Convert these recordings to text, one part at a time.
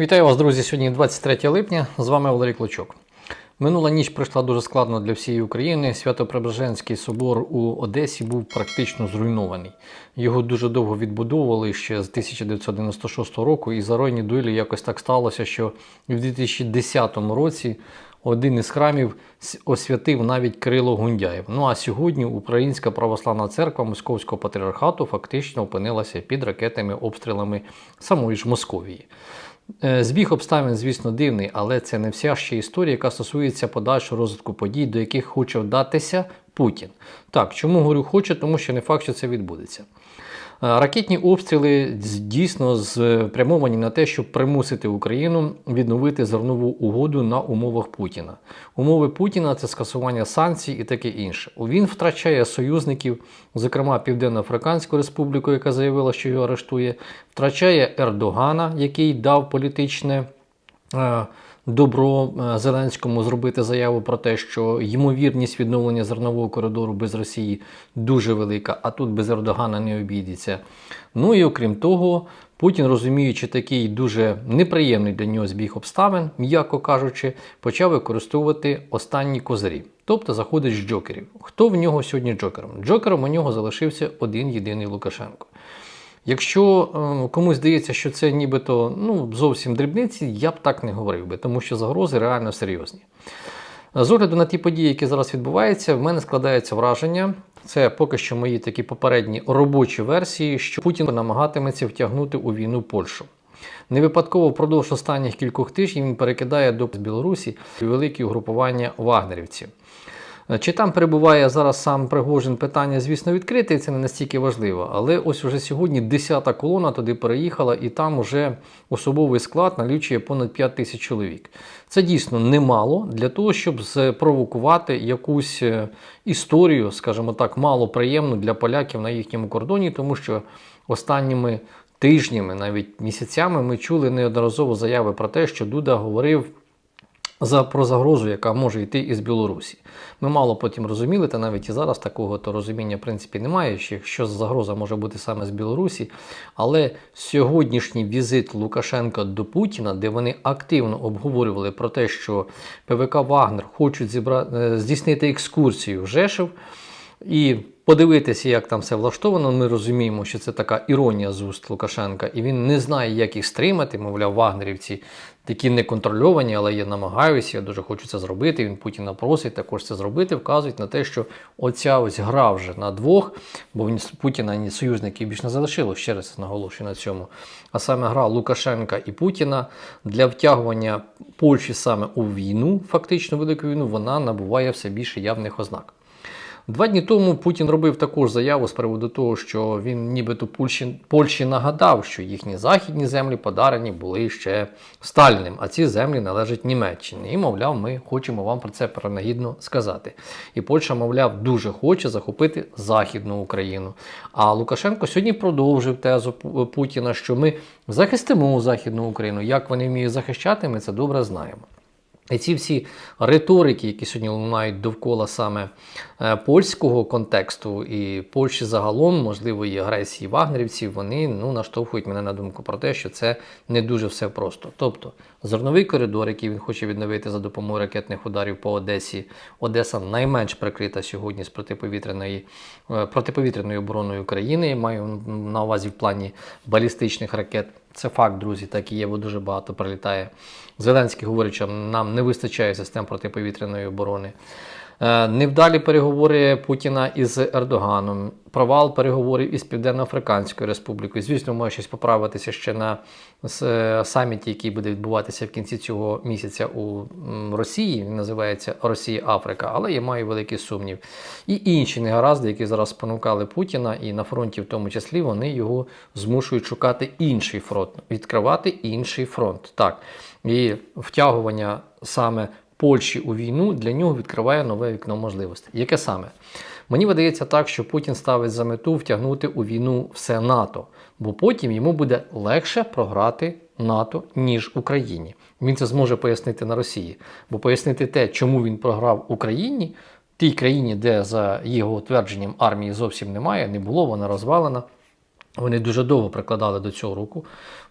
Вітаю вас, друзі! Сьогодні 23 липня. З вами Валерій Клочок. Минула ніч пройшла дуже складно для всієї України. Свято-Преображенський собор у Одесі був практично зруйнований. Його дуже довго відбудовували ще з 1996 року, і за ройні долі якось так сталося, що в 2010 році один із храмів освятив навіть Кирило Гундяєв. Ну а сьогодні Українська православна церква Московського патріархату фактично опинилася під ракетами обстрілами самої ж Московії. Е, Збіг обставин, звісно, дивний, але це не вся ще історія, яка стосується подальшого розвитку подій, до яких хоче вдатися Путін. Так, чому говорю хоче, тому що не факт, що це відбудеться. Е, Ракетні обстріли дійсно спрямовані на те, щоб примусити Україну відновити зернову угоду на умовах Путіна. Умови Путіна це скасування санкцій і таке інше. Він втрачає союзників, зокрема Південно-Африканську Республіку, яка заявила, що його арештує, втрачає Ердогана, який дав політичне. Добро е, Зеленському зробити заяву про те, що ймовірність відновлення зернового коридору без Росії дуже велика, а тут без Ердогана не обійдеться. Ну і окрім того, Путін, розуміючи такий дуже неприємний для нього збіг обставин, м'яко кажучи, почав використовувати останні козирі. Тобто заходить з джокерів. Хто в нього сьогодні джокером? Джокером у нього залишився один єдиний Лукашенко. Якщо е, комусь здається, що це нібито ну, зовсім дрібниці, я б так не говорив би, тому що загрози реально серйозні. З огляду на ті події, які зараз відбуваються, в мене складається враження. Це поки що мої такі попередні робочі версії, що Путін намагатиметься втягнути у війну Польщу. Не випадково впродовж останніх кількох тижнів він перекидає до Білорусі великі угрупування вагнерівців. Е, Чи там перебуває зараз сам Пригожин, питання, звісно, відкрите, це не настільки важливо. Але ось уже сьогодні 10-та колона туди переїхала, і там уже особовий склад налічує понад 5 тисяч чоловік. Це дійсно немало для того, щоб спровокувати якусь е, історію, скажімо так, малоприємну для поляків на їхньому кордоні, тому що останніми тижнями, навіть місяцями, ми чули неодноразово заяви про те, що Дуда говорив за про загрозу, яка може йти із Білорусі. Ми мало потім розуміли, та навіть і зараз такого то розуміння в принципі немає, що загроза може бути саме з Білорусі. Але сьогоднішній візит Лукашенка до Путіна, де вони активно обговорювали про те, що ПВК Вагнер хочуть зібра... е, здійснити екскурсію в Жешев. І подивитися, як там все влаштовано. Ми розуміємо, що це така іронія з уст Лукашенка, і він не знає, як їх стримати. Мовляв, вагнерівці такі неконтрольовані, але я намагаюся, я дуже хочу це зробити. Він Путіна просить також це зробити. Вказують на те, що оця ось гра вже на двох, бо в Путіна ні союзників більш не залишилось, ще раз наголошую на цьому. А саме гра Лукашенка і Путіна для втягування Польщі саме у війну, фактично велику війну, вона набуває все більше явних ознак. Два дні тому Путін робив також заяву з приводу того, що він нібито Польщі, Польщі нагадав, що їхні західні землі подарені були ще Сталіним, а ці землі належать Німеччині. І, мовляв, ми хочемо вам про це принагідно сказати. І Польща, мовляв, дуже хоче захопити Західну Україну. А Лукашенко сьогодні продовжив тезу Путіна, що ми захистимо Західну Україну. Як вони вміють захищати, ми це добре знаємо. І ці всі риторики, які сьогодні лунають довкола саме е, польського контексту і Польщі загалом, можливо, і агресії вагнерівців, вони ну, наштовхують мене на думку про те, що це не дуже все просто. Тобто зерновий коридор, який він хоче відновити за допомогою ракетних ударів по Одесі. Одеса найменш прикрита сьогодні з протиповітряної, е, протиповітряною обороною України. Маю на увазі в плані балістичних ракет. Це факт, друзі, так і є, бо дуже багато прилітає. Зеленський говорить, що нам не вистачає систем протиповітряної оборони. Е, Невдалі переговори Путіна із Ердоганом, провал переговорів із Південно-Африканською Республікою. Звісно, має щось поправитися ще на саміті, який буде відбуватися в кінці цього місяця у Росії. Він називається Росія-Африка, але я маю великий сумнів. І інші негаразди, які зараз спонукали Путіна, і на фронті, в тому числі, вони його змушують шукати інший фронт, відкривати інший фронт. Так. І втягування саме Польщі у війну для нього відкриває нове вікно можливостей. Яке саме? Мені видається так, що Путін ставить за мету втягнути у війну все НАТО, бо потім йому буде легше програти НАТО, ніж Україні. Він це зможе пояснити на Росії, бо пояснити те, чому він програв Україні, тій країні, де за його твердженням армії зовсім немає, не було, вона розвалена. Вони дуже довго прикладали до цього руку.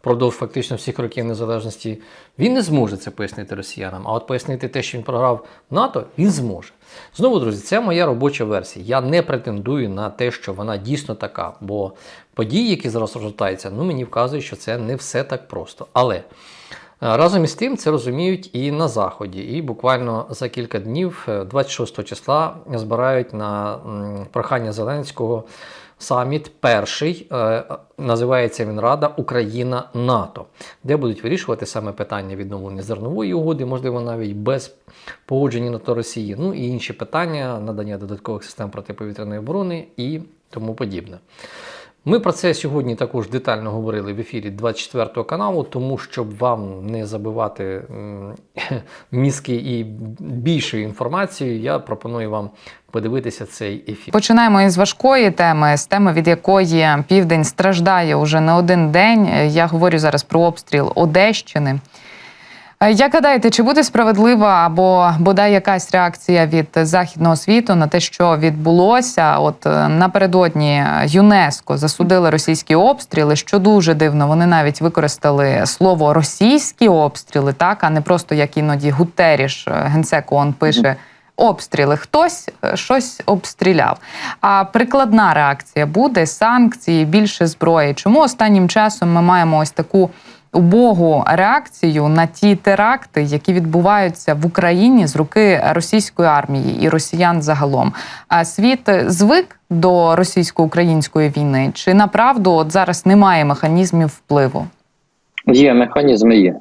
Впродовж фактично всіх років незалежності він не зможе це пояснити росіянам. А от пояснити те, що він програв НАТО, він зможе. Знову, друзі, це моя робоча версія. Я не претендую на те, що вона дійсно така. Бо події, які зараз розгортаються, ну мені вказують, що це не все так просто. Але. Разом із тим це розуміють і на Заході. І буквально за кілька днів, 26 числа, збирають на прохання Зеленського саміт перший, е, називається він Рада Україна НАТО, де будуть вирішувати саме питання відновлення зернової угоди, можливо, навіть без погодження НАТО Росії, ну і інші питання, надання додаткових систем протиповітряної оборони і тому подібне. Ми про це сьогодні також детально говорили в ефірі 24 каналу, тому щоб вам не забивати мізки і більшою інформацією, я пропоную вам подивитися цей ефір. Починаємо із важкої теми, з теми, від якої південь страждає уже не один день. Я говорю зараз про обстріл Одещини. Е, як гадаєте, чи буде справедлива або бодай якась реакція від західного світу на те, що відбулося? От е, напередодні ЮНЕСКО засудили російські обстріли, що дуже дивно. Вони навіть використали слово російські обстріли, так а не просто як іноді Гутеріш е, генсек ООН пише. Обстріли хтось щось обстріляв. А прикладна реакція буде санкції, більше зброї. Чому останнім часом ми маємо ось таку убогу реакцію на ті теракти, які відбуваються в Україні з руки російської армії і росіян загалом. А світ звик до російсько-української війни, чи направду от зараз немає механізмів впливу? Є механізми. Є.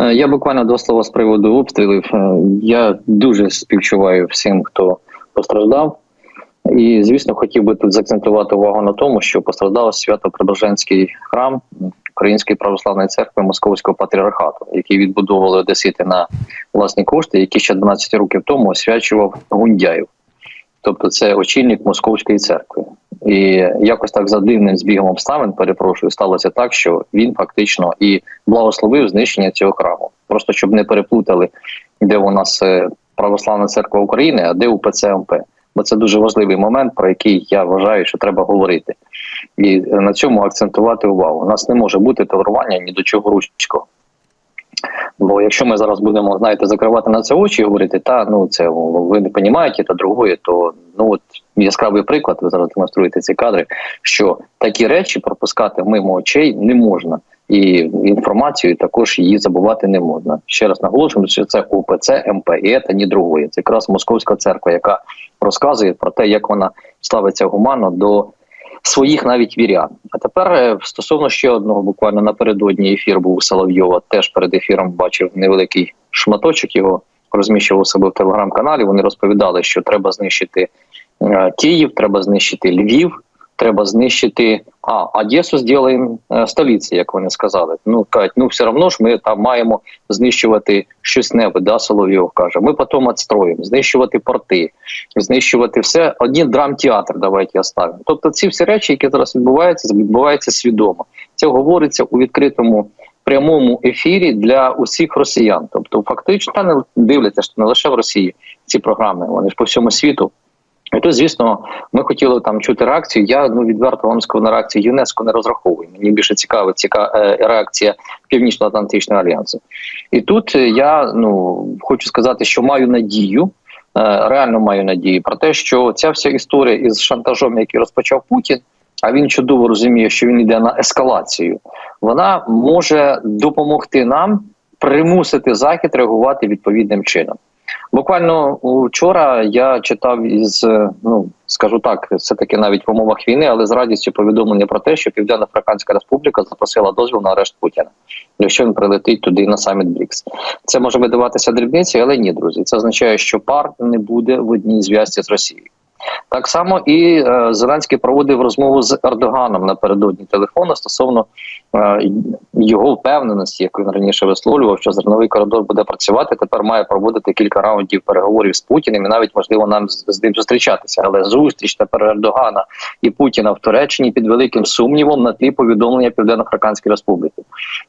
Е, я буквально два слова з приводу обстрілів. Е, я дуже співчуваю всім, хто постраждав. І, звісно, хотів би тут заакцентувати увагу на тому, що постраждав Свято-Преображенський храм Української православної церкви Московського патріархату, який відбудовували одесити на власні кошти, які ще 12 років тому освячував Гундяєв. Тобто це очільник Московської церкви. І якось так за дивним збігом обставин, перепрошую, сталося так, що він фактично і благословив знищення цього храму. Просто щоб не переплутали, де у нас е, православна церква України, а де УПЦ МП бо це дуже важливий момент, про який я вважаю, що треба говорити, і на цьому акцентувати увагу. У нас не може бути толерування ні до чого ручкого. Бо якщо ми зараз будемо знаєте, закривати на це очі і говорити, та ну це ви не розумієте, та другое, то ну от яскравий приклад, ви зараз демонструєте ці кадри, що такі речі пропускати мимо очей не можна, і інформацію також її забувати не можна. Ще раз наголошую, що це ОПЦ, МП, і це ні другої. Це якраз московська церква, яка розказує про те, як вона ставиться гуманно до своїх навіть вірян. А тепер е, стосовно ще одного, буквально напередодні ефір був у Соловйова. Теж перед ефіром бачив невеликий шматочок його. Розміщував себе в телеграм-каналі. Вони розповідали, що треба знищити е, Київ, треба знищити Львів, треба знищити а Одесу зробимо е, столиці, як вони сказали. Ну кажуть, ну все одно ж ми там маємо знищувати щось небо. Да, Соловйов каже. Ми потім відстроїмо, знищувати порти, знищувати все. Один драмтеатр давайте оставимо. Тобто, ці всі речі, які зараз відбуваються, відбуваються свідомо. Це говориться у відкритому. Прямому ефірі для усіх росіян, тобто фактично не дивляться, що не лише в Росії ці програми, вони ж по всьому світу і тут, звісно, ми хотіли там чути реакцію. Я ну відверто вам скажу на реакцію ЮНЕСКО не розраховую. Мені більше цікава ціка е, реакція Північно-Атлантичного альянсу. І тут я ну хочу сказати, що маю надію, е, реально маю надію про те, що ця вся історія із шантажом, який розпочав Путін. А він чудово розуміє, що він йде на ескалацію. Вона може допомогти нам примусити захід реагувати відповідним чином. Буквально вчора я читав із ну скажу так, все таки навіть в умовах війни, але з радістю повідомлення про те, що Південна Африканська Республіка запросила дозвіл на арешт Путіна, якщо він прилетить туди на саміт Брікс. Це може видаватися дрібниці, але ні, друзі. Це означає, що пар не буде в одній зв'язці з Росією. Так само і е, Зеленський проводив розмову з Ердоганом напередодні телефону стосовно е, його впевненості, яку він раніше висловлював, що зерновий коридор буде працювати. Тепер має проводити кілька раундів переговорів з Путіним і навіть можливо нам з, з ним зустрічатися. Але зустріч тепер Ердогана і Путіна в Туреччині під великим сумнівом на тлі повідомлення Південно-Африканської Республіки.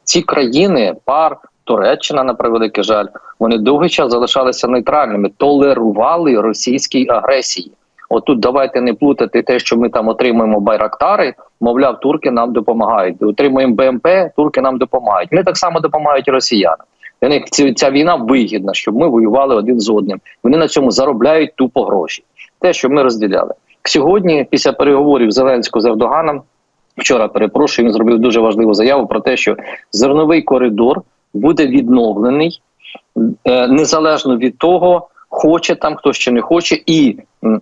Ці країни пар. Туреччина на превеликий жаль, вони довгий час залишалися нейтральними, толерували російській агресії. Отут давайте не плутати те, що ми там отримуємо байрактари. Мовляв, турки нам допомагають. Отримуємо БМП, турки нам допомагають. Вони так само допомагають росіянам. Для них ця війна вигідна, щоб ми воювали один з одним. Вони на цьому заробляють тупо гроші. Те, що ми розділяли сьогодні, після переговорів Зеленського з Ердоганом, вчора перепрошую, він зробив дуже важливу заяву про те, що зерновий коридор буде відновлений е, незалежно від того, хоче там хтось чи не хоче, і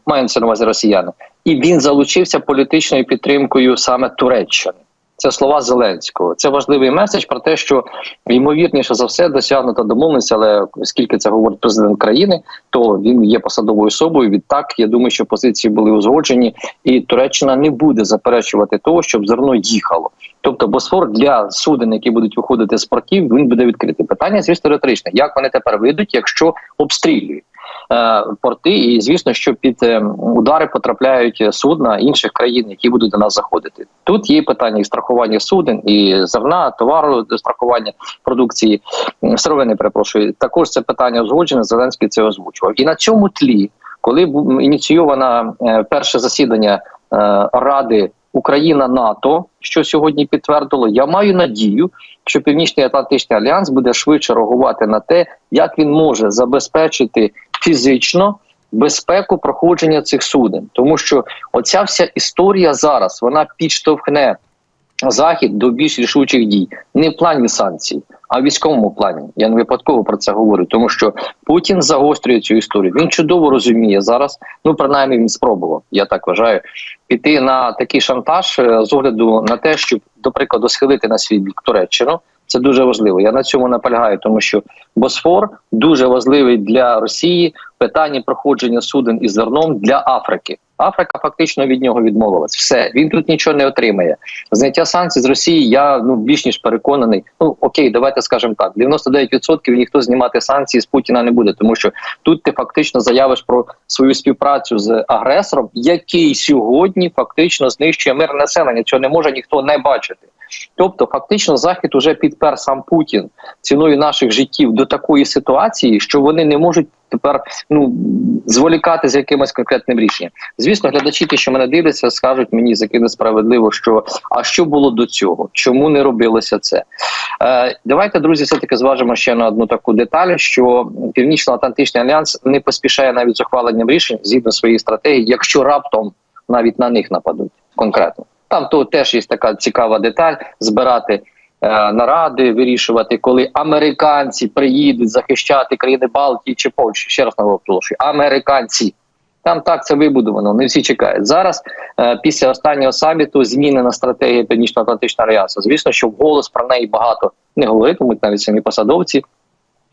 мається на увазі росіяни. І він залучився політичною підтримкою саме Туреччини. Це слова Зеленського. Це важливий меседж про те, що ймовірніше за все досягнута домовленість, але оскільки це говорить президент країни, то він є посадовою особою. Відтак я думаю, що позиції були узгоджені, і Туреччина не буде заперечувати того, щоб зерно їхало. Тобто Босфор для суден, які будуть виходити з портів, він буде відкритий. Питання, звісно, риторичне. Як вони тепер вийдуть, якщо обстрілюють? Е, Порти, і звісно, що під е, удари потрапляють судна інших країн, які будуть до нас заходити. Тут є питання і страхування суден, і зерна, товару, страхування продукції сировини. Перепрошую, також це питання узгоджене. Зеленський це озвучував. І на цьому тлі, коли ініційовано е, перше засідання Ради Україна НАТО, що сьогодні підтвердило, я маю надію, що Північний Атлантичний альянс буде швидше реагувати на те, як він може забезпечити фізично безпеку проходження цих суден, тому що оця вся історія зараз вона підштовхне захід до більш рішучих дій не в плані санкцій, а в військовому плані. Я не випадково про це говорю, тому що Путін загострює цю історію. Він чудово розуміє зараз. Ну принаймні він спробував. Я так вважаю, піти на такий шантаж е, з огляду на те, щоб до прикладу схилити на свій бік Туреччину. Це дуже важливо. Я на цьому наполягаю, тому що Босфор дуже важливий для Росії в питанні проходження суден із зерном для Африки. Африка фактично від нього відмовилась. Все, він тут нічого не отримає. Зняття санкцій з Росії. Я ну більш ніж переконаний. Ну окей, давайте скажемо так: 99% ніхто знімати санкції з Путіна не буде, тому що тут ти фактично заявиш про свою співпрацю з агресором, який сьогодні фактично знищує мир населення. Цього не може ніхто не бачити. Тобто, фактично, захід уже підпер сам Путін ціною наших життів до такої ситуації, що вони не можуть тепер ну зволікати з якимось конкретним рішенням. Звісно, глядачі, ті, що мене дивляться, скажуть мені заки несправедливо, що а що було до цього? Чому не робилося це? Е, давайте, друзі, все таки зважимо ще на одну таку деталь, що Північно-Атлантичний альянс не поспішає навіть з ухваленням рішень згідно своєї стратегії, якщо раптом навіть на них нападуть конкретно. Там то теж є така цікава деталь збирати е, наради, вирішувати, коли американці приїдуть захищати країни Балтії чи Польщі. Ще раз наголошую, американці. Там так це вибудовано, не всі чекають. Зараз, е, після останнього саміту, змінена стратегія Північно-Атлантичного альянсу. Звісно, що вголос про неї багато не говоритимуть, навіть самі посадовці.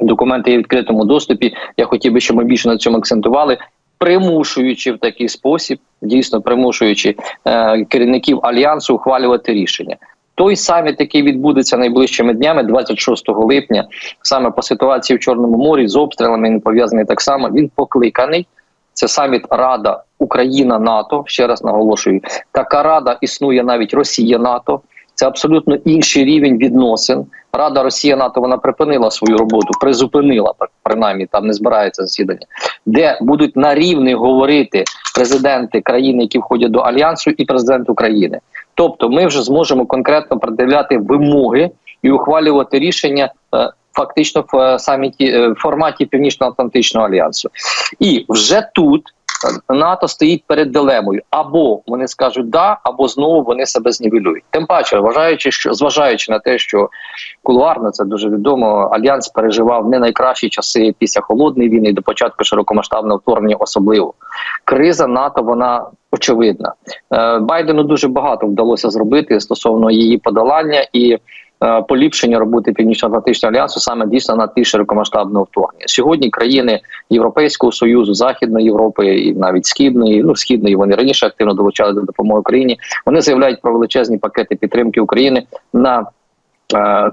Документи є в відкритому доступі. Я хотів би, щоб ми більше на цьому акцентували, примушуючи в такий спосіб, дійсно примушуючи е, керівників альянсу ухвалювати рішення. Той саміт, який відбудеться найближчими днями, 26 липня, саме по ситуації в Чорному морі з обстрілами він пов'язаний так само. Він покликаний. Це саміт Рада Україна НАТО. Ще раз наголошую, така рада існує навіть Росія НАТО. Це абсолютно інший рівень відносин. Рада Росія НАТО вона припинила свою роботу, призупинила принаймні там не збирається засідання, де будуть на рівні говорити президенти країн, які входять до альянсу, і президент України. Тобто, ми вже зможемо конкретно приділяти вимоги і ухвалювати рішення. е, Фактично в е, саміті е, в форматі Північно-Атлантичного альянсу, і вже тут НАТО стоїть перед дилемою: або вони скажуть да, або знову вони себе знівелюють. Тим паче, вважаючи, що зважаючи на те, що кулуарно це дуже відомо, альянс переживав не найкращі часи після холодної війни до початку широкомасштабного вторгнення, особливо криза НАТО. Вона очевидна. Е, Байдену дуже багато вдалося зробити стосовно її подолання і. Е, Поліпшення роботи Північно-Атлантичного альянсу саме дійсно на ті широкомасштабного вторгнення. Сьогодні країни Європейського союзу, Західної Європи і навіть східної, ну східної вони раніше активно долучали до допомоги Україні. Вони заявляють про величезні пакети підтримки України на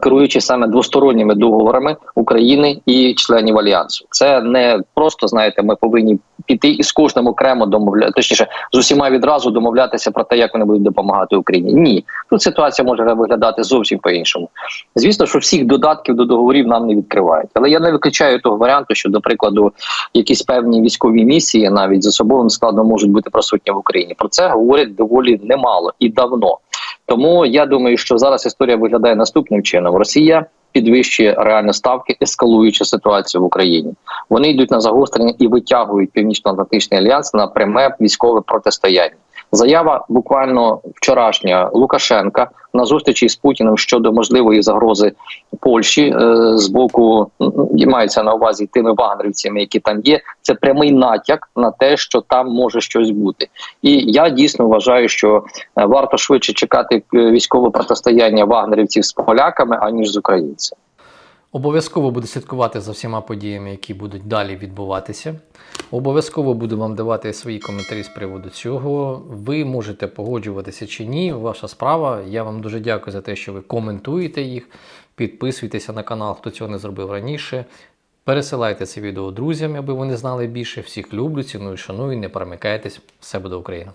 керуючи саме двосторонніми договорами України і членів альянсу. Це не просто знаєте, ми повинні піти і з кожним окремо домовляти, точніше з усіма відразу домовлятися про те, як вони будуть допомагати Україні. Ні, тут ситуація може виглядати зовсім по-іншому. Звісно, що всіх додатків до договорів нам не відкривають, але я не виключаю того варіанту, що, до прикладу, якісь певні військові місії навіть з особовим складом можуть бути присутні в Україні. Про це говорять доволі немало і давно. Тому я думаю, що зараз історія виглядає наступним чином: Росія підвищує реальні ставки, ескалуючи ситуацію в Україні. Вони йдуть на загострення і витягують північно-атлантичний альянс на пряме військове протистояння. Заява буквально вчорашня Лукашенка на зустрічі з Путіним щодо можливої загрози Польщі е, з боку мається на увазі тими вагнерівцями, які там є. Це прямий натяк на те, що там може щось бути. І я дійсно вважаю, що е, варто швидше чекати е, військове протистояння вагнерівців з поляками аніж з українцями. Обов'язково буду слідкувати за всіма подіями, які будуть далі відбуватися. Обов'язково буду вам давати свої коментарі з приводу цього. Ви можете погоджуватися чи ні, ваша справа. Я вам дуже дякую за те, що ви коментуєте їх. Підписуйтеся на канал, хто цього не зробив раніше. Пересилайте це відео друзям, аби вони знали більше. Всіх люблю, ціную, шаную, не перемикайтесь. Все буде Україна!